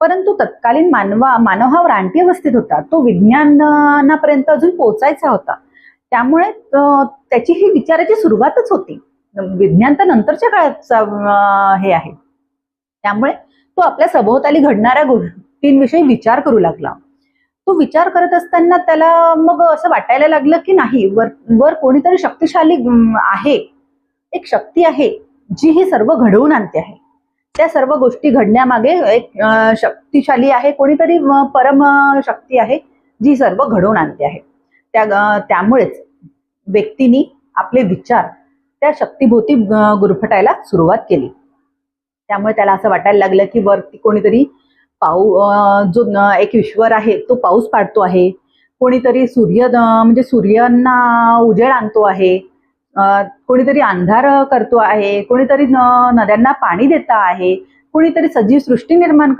परंतु तत्कालीन मानवा मानव हा रानटी अवस्थेत होता. तो विज्ञानापर्यंत अजून पोहोचायचा होता. त्यामुळे त्याची ही विचाराची सुरुवातच होती. विज्ञान तर नंतरच्या काळाचा हे आहे. त्यामुळे तो आपल्या सभोवताली घडणाऱ्या गोष्टींविषयी विचार करू लागला. तो विचार करत असताना त्याला मग असं वाटायला लागलं की नाही वर वर कोणीतरी शक्तिशाली आहे. एक शक्ती आहे जी ही सर्व घडवून आणते आहे. त्या सर्व गोष्टी घडण्यामागे एक शक्तिशाली आहे कोणीतरी परम शक्ती आहे जी सर्व घडवून आणते आहे. त्या त्यामुळेच व्यक्तीनी आपले विचार त्या शक्तीभोवती गुरफटायला सुरुवात केली. त्यामुळे त्याला असं वाटायला लागलं की वरती कोणीतरी पाऊ जो एक ईश्वर आहे तो पाऊस पाडतो आहे. कोणीतरी सूर्य म्हणजे सूर्यांना उजेड आणतो आहे. कोणीतरी अंधार करतो आहे कोणीतरी नद्यांना पाणी देत आहे कोणीतरी सजीव सृष्टी निर्माण करत